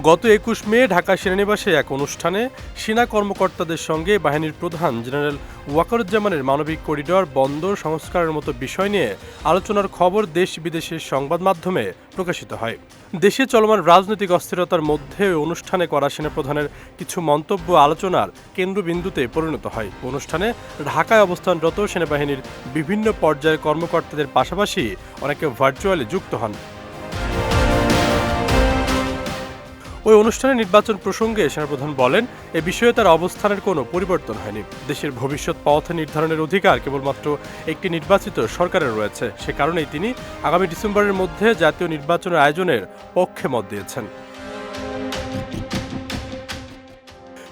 গত একুশ মে ঢাকা সেনানিবাসে এক অনুষ্ঠানে সেনা কর্মকর্তাদের সঙ্গে বাহিনীর প্রধান জেনারেল ওয়াকারুজ্জামানের মানবিক করিডর, বন্দর সংস্কারের মতো বিষয় নিয়ে আলোচনার খবর দেশ বিদেশের সংবাদ মাধ্যমে প্রকাশিত হয়। দেশে চলমান রাজনৈতিক অস্থিরতার মধ্যে অনুষ্ঠানে করা সেনাপ্রধানের কিছু মন্তব্য আলোচনার কেন্দ্রবিন্দুতে পরিণত হয়। অনুষ্ঠানে ঢাকায় অবস্থানরত সেনাবাহিনীর বিভিন্ন পর্যায়ের কর্মকর্তাদের পাশাপাশি অনেকে ভার্চুয়ালি যুক্ত হন। ওই অনুষ্ঠানে নির্বাচন প্রসঙ্গে সেনাপ্রধান বলেন, এ বিষয়ে তার অবস্থানের কোনো পরিবর্তন হয়নি। দেশের ভবিষ্যৎ পথ নির্ধারণের অধিকার কেবলমাত্র একটি নির্বাচিত সরকারের রয়েছে। সে কারণেই তিনি আগামী ডিসেম্বরের মধ্যে জাতীয় নির্বাচনের আয়োজনের পক্ষে মত দিয়েছেন।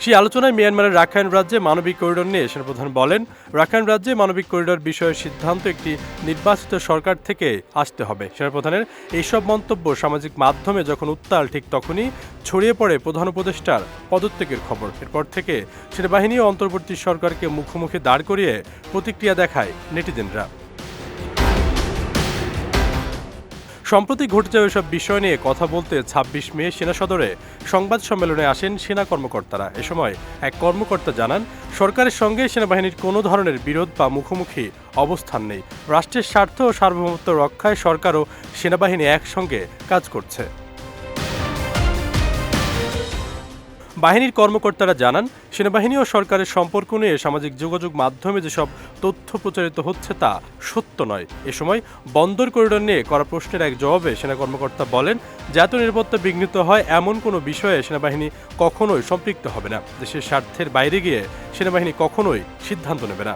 সেই আলোচনায় মিয়ানমারের রাখাইন রাজ্যে মানবিক করিডোর নিয়ে সেনাপ্রধান বলেন, রাখাইন রাজ্যে মানবিক করিডোর বিষয়ে সিদ্ধান্ত একটি নির্বাচিত সরকার থেকে আসতে হবে। সেনাপ্রধানের এইসব মন্তব্য সামাজিক মাধ্যমে যখন উত্তাল, ঠিক তখনই ছড়িয়ে পড়ে প্রধান উপদেষ্টার পদত্যাগের খবর। এরপর থেকে সেনাবাহিনী অন্তর্বর্তী সরকারকে মুখোমুখি দাঁড় করিয়ে প্রতিক্রিয়া দেখায় নেটিজেনরা। সম্প্রতি ঘটে যাওয়া এসব বিষয় নিয়ে কথা বলতে ছাব্বিশ মে সেনা সদরে সংবাদ সম্মেলনে আসেন সেনা কর্মকর্তারা। এ সময় এক কর্মকর্তা জানান, সরকারের সঙ্গে সেনাবাহিনীর কোনো ধরনের বিরোধ বা মুখোমুখি অবস্থান নেই। রাষ্ট্রের স্বার্থ ও সার্বভৌমত্ব রক্ষায় সরকার ও সেনাবাহিনী একসঙ্গে কাজ করছে। বাহিনীর কর্মকর্তারা জানান, সেনাবাহিনী ও সরকারের সম্পর্ক নিয়ে সামাজিক যোগাযোগ মাধ্যমে যেসব তথ্য প্রচারিত হচ্ছে তা সত্য নয়। এ সময় বন্দর করিডোর নিয়ে করা প্রশ্নের এক জবাবে সেনা কর্মকর্তা বলেন, জাতীয় নিরাপত্তা বিঘ্নিত হয় এমন কোনো বিষয়ে সেনাবাহিনী কখনোই সম্পৃক্ত হবে না। দেশের স্বার্থের বাইরে গিয়ে সেনাবাহিনী কখনোই সিদ্ধান্ত নেবে না।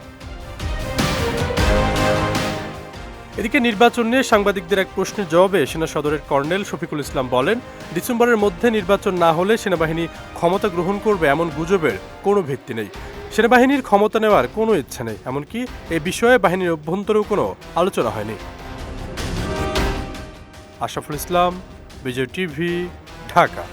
এদিকে নির্বাচন নিয়ে সাংবাদিকদের এক প্রশ্নের জবাবে সেনা সদরের কর্নেল শফিকুল ইসলাম বলেন, ডিসেম্বরের মধ্যে নির্বাচন না হলে সেনাবাহিনী ক্ষমতা গ্রহণ করবে এমন গুজবের কোনো ভিত্তি নেই। সেনাবাহিনীর ক্ষমতা নেওয়ার কোনো ইচ্ছা নেই, এমনকি এ বিষয়ে বাহিনীর অভ্যন্তরেও কোনো আলোচনা হয়নি। আশরাফুল ইসলাম, বিজয় টিভি, ঢাকা।